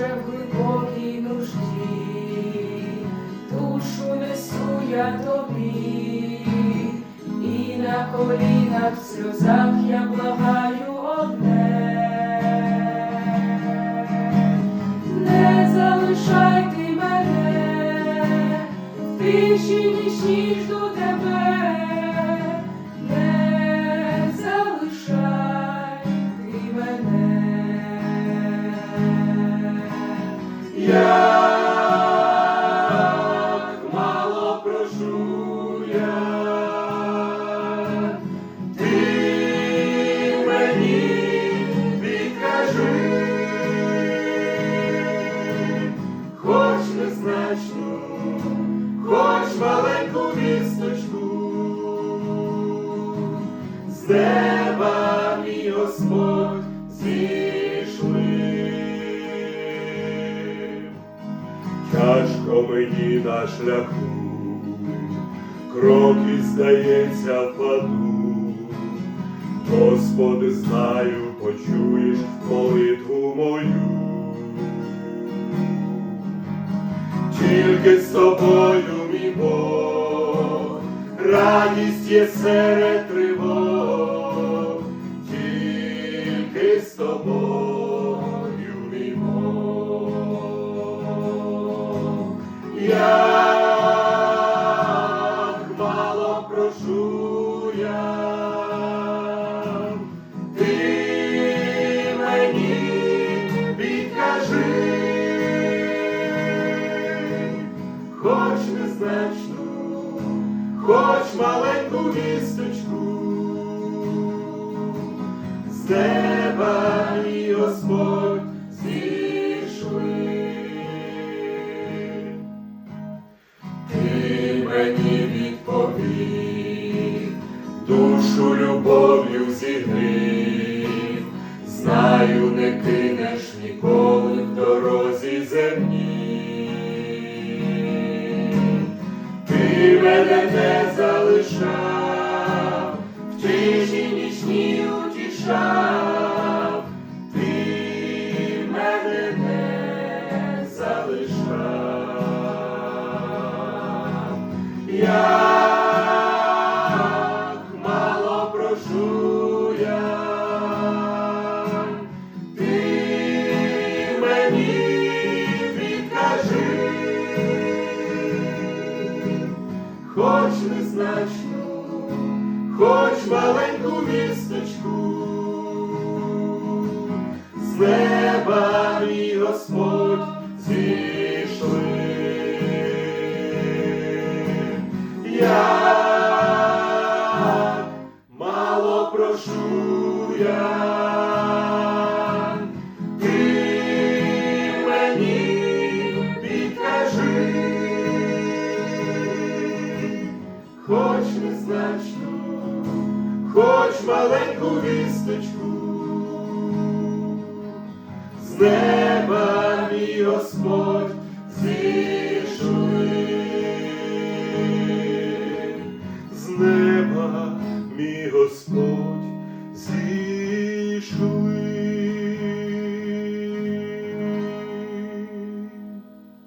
Боже, в глибокій нужді, душу несу я тобі, і на колінах в сльозах я благаю одне. Не залишай ти мене, в тиші нічній жду тебе, неба мій Господь зійшли. Тяжко мені на шляху, кроки, здається, впаду. Господи, знаю, почуєш молитву мою. Тільки з тобою, мій Бог, радість є серед тривог, прошу я, ти мені відкажи, хоч незначну, хоч маленьку вісточку, з неба Господь душу любов'ю зігрів, знаю, не кинеш ніколи в дорозі земній. Ти мене не залишав, в тиші нічній утішав, ти мене не залишав. Хоч незначну, хоч маленьку вісточку, з неба мій Господь зійшли. Я хоч незначну, хоч маленьку вісточку, з неба мій Господь зійшли, з неба мій Господь зійшли.